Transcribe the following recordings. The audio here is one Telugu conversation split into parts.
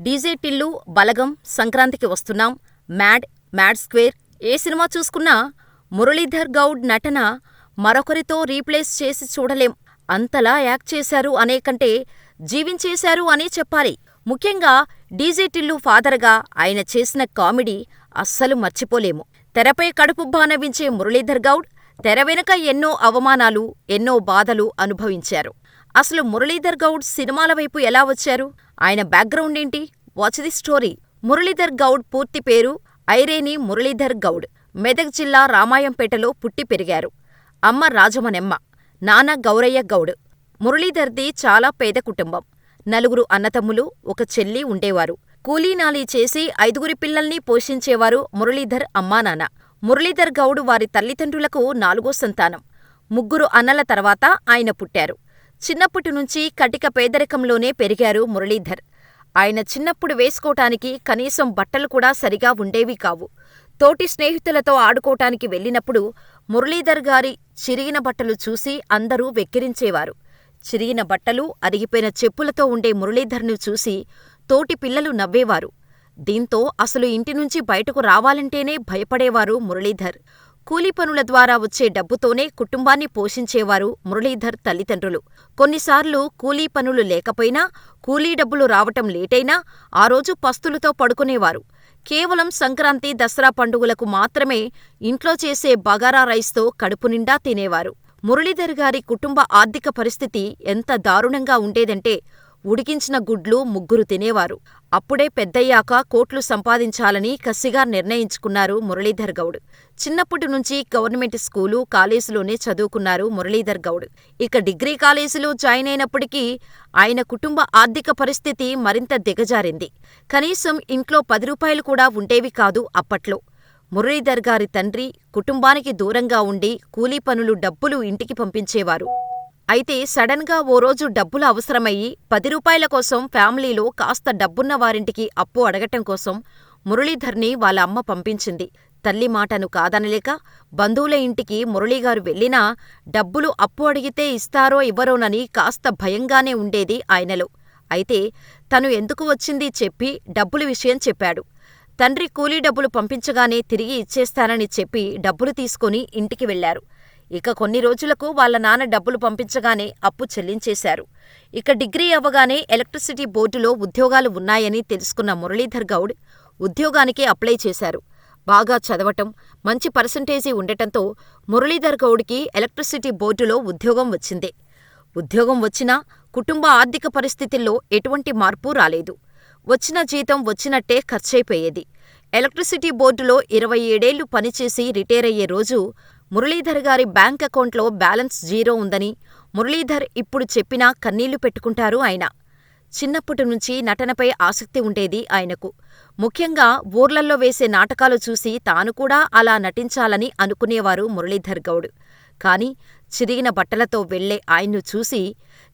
డీజే టిల్లు, బలగం, సంక్రాంతికి వస్తున్నాం, మ్యాడ్, మ్యాడ్ స్క్వేర్ ఏ సినిమా చూసుకున్నా మురళీధర్ గౌడ్ నటన మరొకరితో రీప్లేస్ చేసి చూడలేం. అంతలా యాక్ట్ చేశారు అనేకంటే జీవించేశారు అనే చెప్పాలి. ముఖ్యంగా డీజే టిల్లు ఫాదర్గా ఆయన చేసిన కామెడీ అస్సలు మర్చిపోలేము. తెరపై కడుపుబ్బా నవ్వించే మురళీధర్ గౌడ్ తెర వెనుక ఎన్నో అవమానాలు, ఎన్నో బాధలు అనుభవించారు. అసలు మురళీధర్ గౌడ్ సినిమాల వైపు ఎలా వచ్చారు? ఆయన బ్యాక్గ్రౌండ్ ఏంటి? Watch the story. Muralidhar Goud పూర్తి పేరు ఐరేని మురళీధర్ గౌడ్. మెదక్ జిల్లా రామాయంపేటలో పుట్టి పెరిగారు. అమ్మ రాజమనెమ్మ, నాన్న గౌరయ్య గౌడ్. మురళీధర్ది చాలా పేద కుటుంబం. నలుగురు అన్నతమ్ములు, ఒక చెల్లి ఉండేవారు. కూలీనాలీ చేసి ఐదుగురి పిల్లల్ని పోషించేవారు మురళీధర్ అమ్మానాన్న. మురళీధర్ గౌడ్ వారి తల్లిదండ్రులకు నాలుగో సంతానం. ముగ్గురు అన్నల తర్వాత ఆయన పుట్టారు. చిన్నప్పటి నుంచి కటిక పేదరికంలోనే పెరిగారు మురళీధర్. ఆయన చిన్నప్పుడు వేసుకోటానికి కనీసం బట్టలు కూడా సరిగా ఉండేవి కావు. తోటి స్నేహితులతో ఆడుకోటానికి వెళ్ళినప్పుడు మురళీధర్ గారి చిరిగిన బట్టలు చూసి అందరూ వెక్కిరించేవారు. చిరిగిన బట్టలు, అరిగిపోయిన చెప్పులతో ఉండే మురళీధర్ను చూసి తోటి పిల్లలు నవ్వేవారు. దీంతో అసలు ఇంటి నుంచి బయటకు రావాలంటేనే భయపడేవారు మురళీధర్. కూలీపనుల ద్వారా వచ్చే డబ్బుతోనే కుటుంబాన్ని పోషించేవారు మురళీధర్ తల్లిదండ్రులు. కొన్నిసార్లు కూలీ పనులు లేకపోయినా, కూలీ డబ్బులు రావటం లేటైనా ఆ రోజు పస్తులతో పడుకునేవారు. కేవలం సంక్రాంతి, దసరా పండుగలకు మాత్రమే ఇంట్లో చేసే బగారా రైస్తో కడుపునిండా తినేవారు. మురళీధర్ గారి కుటుంబ ఆర్థిక పరిస్థితి ఎంత దారుణంగా ఉండేదంటే ఉడికించిన గుడ్లు ముగ్గురు తినేవారు. అప్పుడే పెద్దయ్యాక కోట్లు సంపాదించాలని కసిగా నిర్ణయించుకున్నారు మురళీధర్ గౌడ్. చిన్నప్పటి నుంచి గవర్నమెంట్ స్కూలు, కాలేజీలోనే చదువుకున్నారు మురళీధర్ గౌడ్. ఇక డిగ్రీ కాలేజీలో జాయిన్ అయినప్పటికీ ఆయన కుటుంబ ఆర్థిక పరిస్థితి మరింత దిగజారింది. కనీసం ఇంట్లో పది రూపాయలు కూడా ఉండేవి కాదు అప్పట్లో. మురళీధర్ గారి తండ్రి కుటుంబానికి దూరంగా ఉండి కూలీ పనులు డబ్బులు ఇంటికి పంపించేవారు. అయితే సడన్గా ఓ రోజు డబ్బులు అవసరమయ్యి పది రూపాయల కోసం ఫ్యామిలీలో కాస్త డబ్బున్న వారింటికి అప్పు అడగటం కోసం మురళీధర్ని వాళ్ళ అమ్మ పంపించింది. తల్లి మాటను కాదనలేక బంధువుల ఇంటికి మురళీగారు వెళ్ళినా డబ్బులు అప్పు అడిగితే ఇస్తారో ఇవ్వరోనని కాస్త భయంగానే ఉండేది ఆయనలో. అయితే తను ఎందుకు వచ్చిందీ చెప్పి డబ్బుల విషయం చెప్పాడు. తండ్రి కూలీ డబ్బులు పంపించగానే తిరిగి ఇచ్చేస్తానని చెప్పి డబ్బులు తీసుకుని ఇంటికి వెళ్ళారు. ఇక కొన్ని రోజులకు వాళ్ళ నాన్న డబ్బులు పంపించగానే అప్పు చెల్లించేశారు. ఇక డిగ్రీ అవ్వగానే ఎలక్ట్రిసిటీ బోర్డులో ఉద్యోగాలు ఉన్నాయని తెలుసుకున్న మురళీధర్ గౌడ్ ఉద్యోగానికి అప్లై చేశారు. బాగా చదవటం, మంచి పర్సంటేజీ ఉండటంతో మురళీధర్ గౌడ్కి ఎలక్ట్రిసిటీ బోర్డులో ఉద్యోగం వచ్చింది. ఉద్యోగం వచ్చినా కుటుంబ ఆర్థిక పరిస్థితుల్లో ఎటువంటి మార్పు రాలేదు. వచ్చిన జీతం వచ్చినట్టే ఖర్చయిపోయేది. ఎలక్ట్రిసిటీ బోర్డులో ఇరవై ఏడేళ్ళు పనిచేసి రిటైరయ్యే రోజు మురళీధర్ గారి బ్యాంక్ అకౌంట్లో బ్యాలెన్స్ జీరో ఉందని మురళీధర్ ఇప్పుడు చెప్పినా కన్నీళ్ళు పెట్టుకుంటారు ఆయన. చిన్నప్పటి నుంచి నటనపై ఆసక్తి ఉండేది ఆయనకు. ముఖ్యంగా ఊర్లల్లో వేసే నాటకాలు చూసి తాను కూడా అలా నటించాలని అనుకునేవారు మురళీధర్ గౌడ్. కానీ చిరిగిన బట్టలతో వెళ్ళే ఆయన్ను చూసి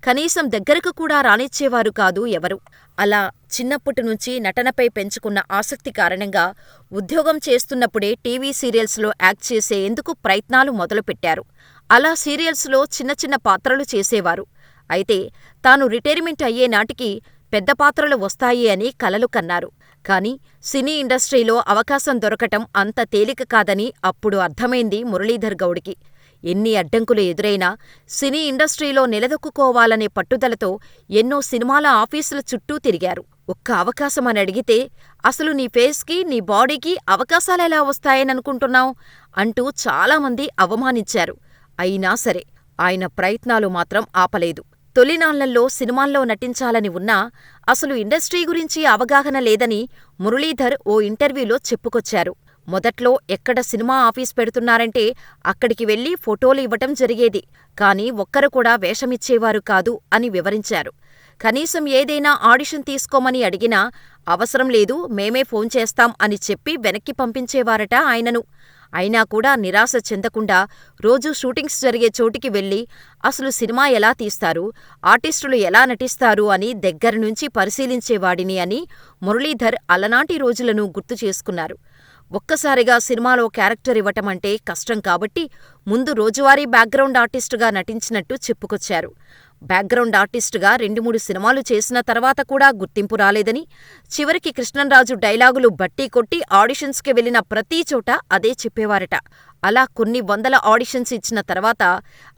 కనీసం దగ్గరకు కూడా రానిచ్చేవారు కాదు ఎవరూ. అలా చిన్నప్పటి నుంచి నటనపై పెంచుకున్న ఆసక్తి కారణంగా ఉద్యోగం చేస్తున్నప్పుడే టీవీ సీరియల్స్లో యాక్ట్ చేసేందుకు ప్రయత్నాలు మొదలుపెట్టారు. అలా సీరియల్స్లో చిన్న చిన్న పాత్రలు చేసేవారు. అయితే తాను రిటైర్మెంట్ అయ్యే నాటికి పెద్ద పాత్రలు వస్తాయి అని కలలు కన్నారు. కానీ సినీ ఇండస్ట్రీలో అవకాశం దొరకటం అంత తేలిక కాదని అప్పుడు అర్థమైంది మురళీధర్ గౌడ్కి. ఎన్ని అడ్డంకులు ఎదురైనా సినీ ఇండస్ట్రీలో నిలదొక్కుకోవాలనే పట్టుదలతో ఎన్నో సినిమాల ఆఫీసుల చుట్టూ తిరిగారు. ఒక్క అవకాశమనడిగితే అసలు నీ ఫేస్కి, నీ బాడీకి అవకాశాలెలా వస్తాయననుకుంటున్నావ్ అంటూ చాలామంది అవమానించారు. అయినా సరే ఆయన ప్రయత్నాలు మాత్రం ఆపలేదు. తొలినాళ్ళలో సినిమాల్లో నటించాలని ఉన్నా అసలు ఇండస్ట్రీ గురించి అవగాహన లేదని మురళీధర్ ఓ ఇంటర్వ్యూలో చెప్పుకొచ్చారు. మొదట్లో ఎక్కడ సినిమా ఆఫీస్ పెడుతున్నారంటే అక్కడికి వెళ్ళి ఫోటోలు ఇవ్వటం జరిగేది. కానీ ఒక్కరు కూడా వేషమిచ్చేవారు కాదు అని వివరించారు. కనీసం ఏదైనా ఆడిషన్ తీసుకోమని అడిగినా అవసరం లేదు మేమే ఫోన్ చేస్తాం అని చెప్పి వెనక్కి పంపించేవారట ఆయనను. అయినా కూడా నిరాశ చెందకుండా రోజూ షూటింగ్స్ జరిగే చోటికి వెళ్ళి అసలు సినిమా ఎలా తీస్తారు, ఆర్టిస్టులు ఎలా నటిస్తారు అని దగ్గరనుంచి పరిశీలించేవాడిని అని మురళీధర్ అలనాటి రోజులను గుర్తు చేసుకున్నారు. ఒక్కసారిగా సినిమాలో క్యారెక్టర్ ఇవ్వటమంటే కష్టం కాబట్టి ముందు రోజువారీ బ్యాక్గ్రౌండ్ ఆర్టిస్టుగా నటించినట్టు చెప్పుకొచ్చారు. బ్యాక్గ్రౌండ్ ఆర్టిస్టుగా రెండు మూడు సినిమాలు చేసిన తర్వాత కూడా గుర్తింపు రాలేదని, చివరికి కృష్ణంరాజు డైలాగులు బట్టి కొట్టి ఆడిషన్స్కి వెళ్ళిన ప్రతీ చోట అదే చెప్పేవారట. అలా కొన్ని వందల ఆడిషన్స్ ఇచ్చిన తర్వాత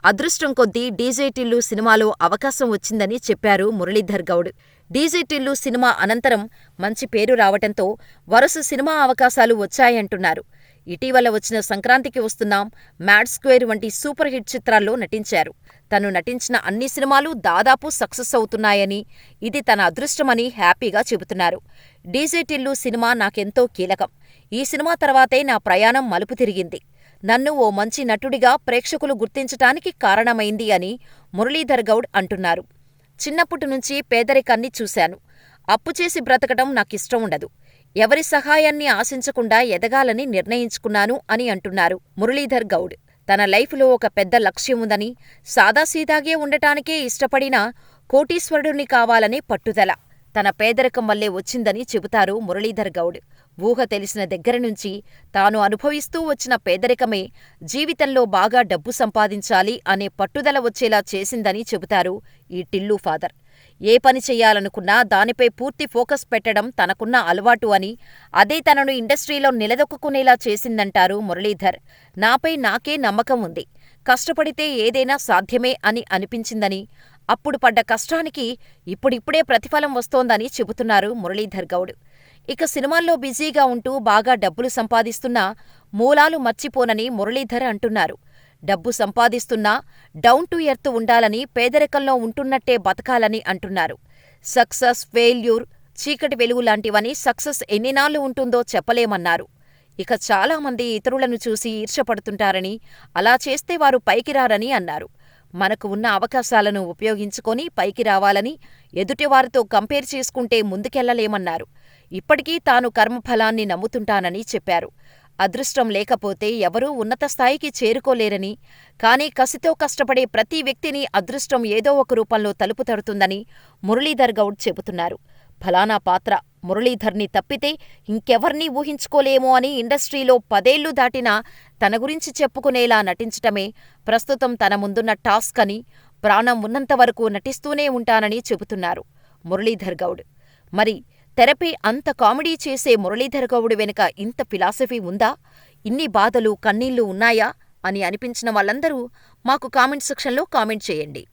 అదృష్టం కొద్దీ డీజేటిల్లు సినిమాలో అవకాశం వచ్చిందని చెప్పారు మురళీధర్ గౌడ్. డీజేటిల్లు సినిమా అనంతరం మంచి పేరు రావటంతో వరుస సినిమా అవకాశాలు వచ్చాయంటున్నారు. ఇటీవల వచ్చిన సంక్రాంతికి వస్తున్నాం, మ్యాడ్ స్క్వేర్ వంటి సూపర్ హిట్ చిత్రాల్లో నటించారు. తను నటించిన అన్ని సినిమాలు దాదాపు సక్సెస్ అవుతున్నాయని, ఇది తన అదృష్టమని హ్యాపీగా చెబుతున్నారు. డీజే టిల్లు సినిమా నాకెంతో కీలకం. ఈ సినిమా తర్వాతే నా ప్రయాణం మలుపు తిరిగింది. నన్ను ఓ మంచి నటుడిగా ప్రేక్షకులు గుర్తించటానికి కారణమైంది అని మురళీధర్ గౌడ్ అంటున్నారు. చిన్నప్పటి నుంచి పేదరికాన్ని చూశాను. అప్పు చేసి బ్రతకటం నాకిష్టం ఉండదు. ఎవరి సహాయాన్ని ఆశించకుండా ఎదగాలని నిర్ణయించుకున్నాను అని అంటున్నారు మురళీధర్ గౌడ్. తన లైఫ్లో ఒక పెద్ద లక్ష్యం ఉందని, సాదాసీదాగే ఉండటానికే ఇష్టపడినా కోటీశ్వరుడిని కావాలనే పట్టుదల తన పేదరికం వల్లే వచ్చిందని చెబుతారు మురళీధర్ గౌడ్. ఊహ తెలిసిన దగ్గరనుంచి తాను అనుభవిస్తూ వచ్చిన పేదరికమే జీవితంలో బాగా డబ్బు సంపాదించాలి అనే పట్టుదల వచ్చేలా చేసిందని చెబుతారు ఈ టిల్లు ఫాదర్. ఏ పని చెయ్యాలనుకున్నా దానిపై పూర్తి ఫోకస్ పెట్టడం తనకున్న అలవాటు అని, అదే తనను ఇండస్ట్రీలో నిలదొక్కుకునేలా చేసిందంటారు మురళీధర్. నాపై నాకే నమ్మకం ఉంది. కష్టపడితే ఏదైనా సాధ్యమే అని అనిపించిందని, అప్పుడు పడ్డ కష్టానికి ఇప్పుడిప్పుడే ప్రతిఫలం వస్తోందని చెబుతున్నారు మురళీధర్ గౌడ్. ఇక సినిమాల్లో బిజీగా ఉంటూ బాగా డబ్బులు సంపాదిస్తున్నా మూలాలు మర్చిపోనని మురళీధర్ అంటున్నారు. డబ్బు సంపాదిస్తున్నా డౌన్ టు ఎర్త్ ఉండాలని, పేదరికంలో ఉంటున్నట్టే బతకాలని అంటున్నారు. సక్సెస్, ఫెయిల్యూర్, చీకటి వెలుగు లాంటివని సక్సెస్ ఎన్నినాళ్ళు ఉంటుందో చెప్పలేమన్నారు. ఇక చాలామంది ఇతరులను చూసి ఈర్ష్యపడుతుంటారని, అలా చేస్తే వారు పైకి రారని అన్నారు. మనకు ఉన్న అవకాశాలను ఉపయోగించుకొని పైకి రావాలని, ఎదుటివారితో కంపేర్ చేసుకుంటే ముందుకెళ్ళలేమన్నారు. ఇప్పటికీ తాను కర్మఫలాన్ని నమ్ముతుంటానని చెప్పారు. అదృష్టం లేకపోతే ఎవరూ ఉన్నత స్థాయికి చేరుకోలేరని, కానీ కసితో కష్టపడే ప్రతి వ్యక్తిని అదృష్టం ఏదో ఒక రూపంలో తలుపు తడుతుందని మురళీధర్ గౌడ్ చెబుతున్నారు. ఫలానా పాత్ర మురళీధర్ని తప్పితే ఇంకెవర్నీ ఊహించుకోలేమో అని ఇండస్ట్రీలో పదేళ్ళు దాటినా తన గురించి చెప్పుకునేలా నటించటమే ప్రస్తుతం తన ముందున్న టాస్క్ అని, ప్రాణం ఉన్నంతవరకు నటిస్తూనే ఉంటానని చెబుతున్నారు మురళీధర్ గౌడ్. మరి తెరపై అంత కామెడీ చేసే మురళీధర గౌడు వెనుక ఇంత ఫిలాసఫీ ఉందా? ఇన్ని బాధలు, కన్నీళ్ళు ఉన్నాయా? అని అనిపించిన వాళ్ళందరూ మాకు కామెంట్ సెక్షన్లో కామెంట్ చేయండి.